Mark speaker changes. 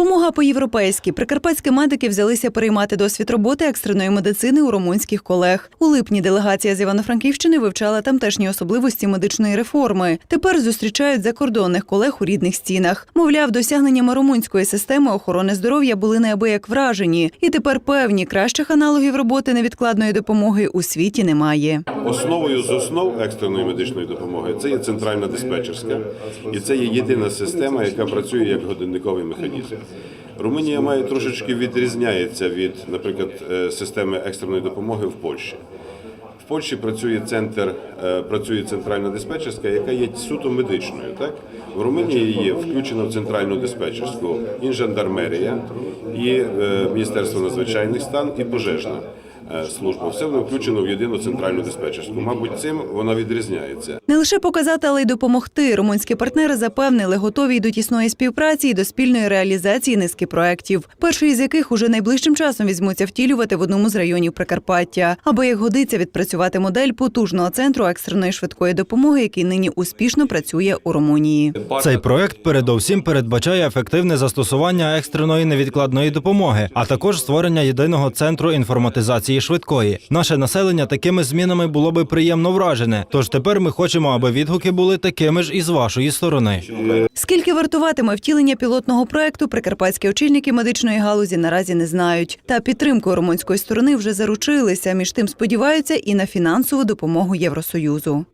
Speaker 1: Допомога по-європейськи. Прикарпатські медики взялися переймати досвід роботи екстреної медицини у румунських колег. У липні делегація з Івано-Франківщини вивчала тамтешні особливості медичної реформи. Тепер зустрічають закордонних колег у рідних стінах. Мовляв, досягненнями румунської системи охорони здоров'я були неабияк вражені, і тепер певні кращих аналогів роботи невідкладної допомоги у світі немає.
Speaker 2: Основою з основ екстреної медичної допомоги це є центральна диспетчерська, і це є єдина система, яка працює як годинниковий механізм. Румунія має трошечки відрізняється від, наприклад, е, системи екстреної допомоги в Польщі. В Польщі працює центр, е, працює центральна диспетчерська, яка є суто медичною. Так в Румунії є включено в центральну диспетчерську і жандармерія, і Міністерство надзвичайних стан, і пожежна е, служба. Все воно включено в єдину центральну диспетчерську. Мабуть, цим вона відрізняється.
Speaker 1: Не лише показати, але й допомогти. Румунські партнери запевнили, готові й до тісної співпраці і до спільної реалізації низки проєктів, перший з яких уже найближчим часом візьмуться втілювати в одному з районів Прикарпаття, аби як годиться відпрацювати модель потужного центру екстреної швидкої допомоги, який нині успішно працює у Румунії.
Speaker 3: Цей проект передовсім передбачає ефективне застосування екстреної невідкладної допомоги, а також створення єдиного центру інформатизації швидкої. Наше населення такими змінами було би приємно вражене. Тож тепер ми хочемо, аби відгуки були такими ж і з вашої сторони.
Speaker 1: Скільки вартуватиме втілення пілотного проекту, прикарпатські очільники медичної галузі наразі не знають. Та підтримкою румунської сторони вже заручилися. Між тим сподіваються і на фінансову допомогу Євросоюзу.